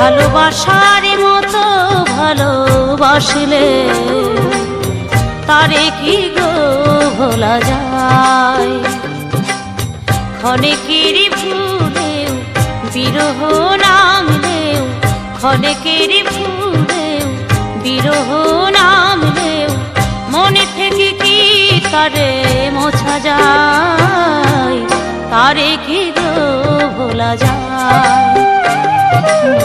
ভালোবাসার মতো ভালোবাসলে তারে কি গো ভোলা যায়? ক্ষণেকের ভুলেও বিরহ নামলেও ক্ষণেকের ভুলেও বিরহ নামলেও, মনে থেকে কি তারে মোছা যায়? তারে কি গো ভোলা যায়?